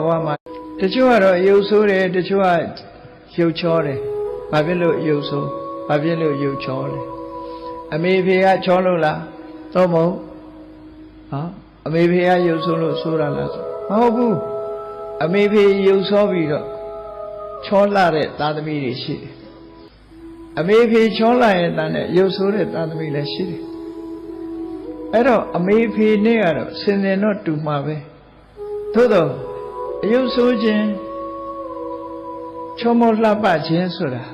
ဘဝမှာတချို့ကတော့ရုပ်ဆိုးတယ်တချို့ကရုပ်ချောတယ်ဘာဖြစ်လို့ရုပ်ဆိုးဘာဖြစ်လို့ရုပ်ချောလဲအမေဖေကချောလို့လားသို့မဟုတ်ဟာအမေဖေကရုပ်ဆိုးလို့ဆိုးတာလားဆိုမဟုတ်ဘူးအမေဖေရုပ်ဆိုးပြီးတော့ချောလာတဲ့သားသမီးတွေရှိတယ်အမေဖေချောလာရဲ့တန်းနဲ့ရုပ်ဆိုးတဲ့သားသမီးလည်းရှိတယ်အဲ့တော့အမေဖေနဲ့ကတော့စင်စင်တော့တူမှာပဲသို့တော့ အယုတ်ဆိုးခြင်းချောမောလှပခြင်းဆိုတာ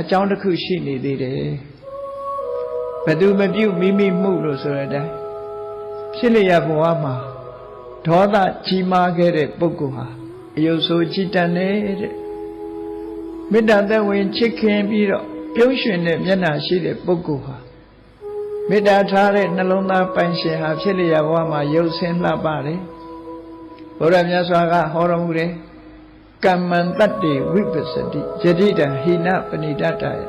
အကြောင်းတစ်ခုရှိနေသေးတယ်ဘယ်သူမပြုတ်မိမိမှုလို့ဆိုတဲ့အတိုင်းဖြစ်လျက်ဘဝမှာဒေါသကြီးမားခဲ့တဲ့ပုဂ္ဂိုလ်ဟာအယုတ်ဆိုးကြည်တန်နေတဲ့မေတ္တာသက်ဝင်ချစ်ခင်ပြီးတော့ပြုံးရွှင်တဲ့မျက်နှာရှိတဲ့ပုဂ္ဂိုလ်ဟာမေတ္တာထားတဲ့နှလုံးသားပိုင်ရှင်ဟာဖြစ်လျက်ဘဝမှာရုပ်ဆင်းလှပတယ် ဘုရားမြတ်စွာကဟောတော်မူတယ်ကမ္မံတတ္တိဝိပစ္စတိယတိတံဟိနပဏိတတယ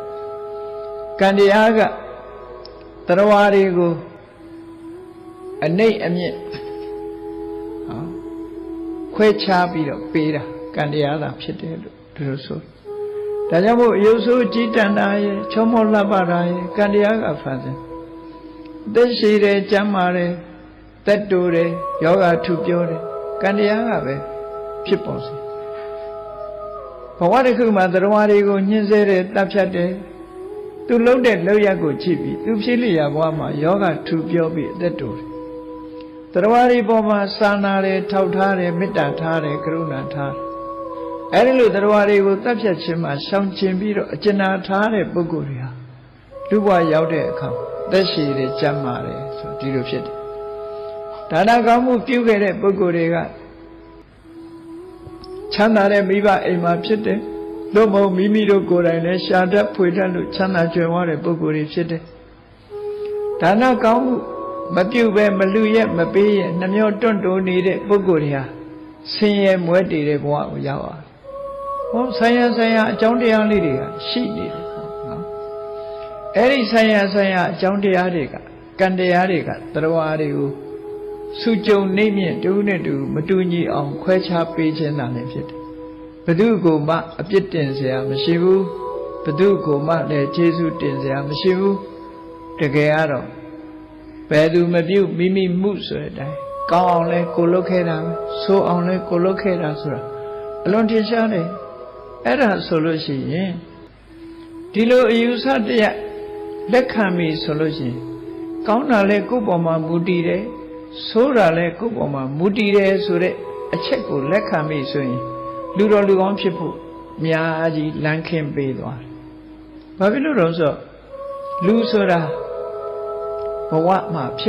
ကံတရားကတရားတွေကိုအနှိမ့်အမြင့်ဟောခွဲခြားပြီးတော့ပေးတာကံတရားသာဖြစ်တယ်လို့သူတို့ဆိုဒါကြောင့်မို့အယုဆိုးကြည်တန်တာရဲ့ချောမောလှပတာရဲ့ကံတရားကဖန်ဆင်းသက်ရှိတယ်ကြမ်းမာတယ်သက်တူတယ်ယောဂထုပြောတယ် ကံတရားကပဲဖြစ်ပေါ်စေဘဝတစ်ခုမှာတရားတွေကိုညှင်းဆဲတယ်တပ်ဖြတ်တယ်သူလုံးတဲ့လောက်ရက်ကိုကြည့်ပြီးသူဖြစ်လျာဘဝမှာယောဂထူပြောပြီးအသက်တူတယ်တရားတွေပေါ်မှာစာနာတယ်ထောက်ထားတယ်မေတ္တာထားတယ်ကရုဏာထားတယ်အဲဒီလိုတရားတွေကိုတပ်ဖြတ်ခြင်းမှာရှောင်ကျင်ပြီးတော့အကျဉ်းနာထားတဲ့ပုဂ္ဂိုလ်တွေဟာလူဘဝရောက်တဲ့အခါသက်ရှိတယ်ကြမ်းမာတယ်ဆိုဒီလိုဖြစ်တယ် ဒါနကောင်းမှုပြုခဲ့တဲ့ပုဂ္ဂိုလ်တွေကချမ်းသာတဲ့မိဘအိမ်မှာဖြစ်တယ်။သို့မဟုတ်မိမိတို့ကိုယ်တိုင်လည်းရှာတတ်ဖွေတတ်လို့ချမ်းသာကြွယ်ဝတဲ့ပုဂ္ဂိုလ်တွေဖြစ်တယ်။ဒါနကောင်းမှုမပြုတ်ပဲမလူရဲ့မပေးရဲ့နှမျောတွန့်တိုးနေတဲ့ပုဂ္ဂိုလ်တွေဟာဆင်းရဲမွဲတည်တဲ့ဘဝကိုရောက်သွားတယ်။ဟောဆံရဆံရအကြောင်းတရားလေးတွေကရှိနေတယ်ပေါ့နော်။အဲ့ဒီဆံရဆံရအကြောင်းတရားတွေကကံတရားတွေကတရားတွေကို စုကြုံနေမြင့်တူနဲ့တူမတူညီအောင်ခွဲခြားပေးခြင်းသာလည်းဖြစ်တယ်။ဘု து ကိုမှအပြစ်တင်စရာမရှိဘူး။ဘု து ကိုမှလည်းခြေဆုတင်စရာမရှိဘူး။တကယ်ကတော့ဘယ်သူမပြုတ်မိမိမှုဆိုတဲ့အတိုင်းကောင်းအောင်လဲကိုလုတ်ခဲ့တာဆိုးအောင်လဲကိုလုတ်ခဲ့တာဆိုတာအလွန်ထင်ရှားတယ်။အဲ့ဒါဆိုလို့ရှိရင်ဒီလိုအယူဆတရလက်ခံပြီဆိုလို့ရှိရင်ကောင်းတာလဲကိုယ့်ပေါ်မှာမူတည်တယ်။ ဆိုးတာလဲကိုယ့်ပေါ်မှာမူတည်တယ်ဆိုတဲ့အချက်ကိုလက်ခံပြီဆိုရင်လူတော်လူကောင်းဖြစ်ဖို့အများကြီးလမ်းခင်းပေးသွားတယ်။ဘာဖြစ်လို့လဲဆိုတော့လူဆိုတာဘဝမှာဖြစ်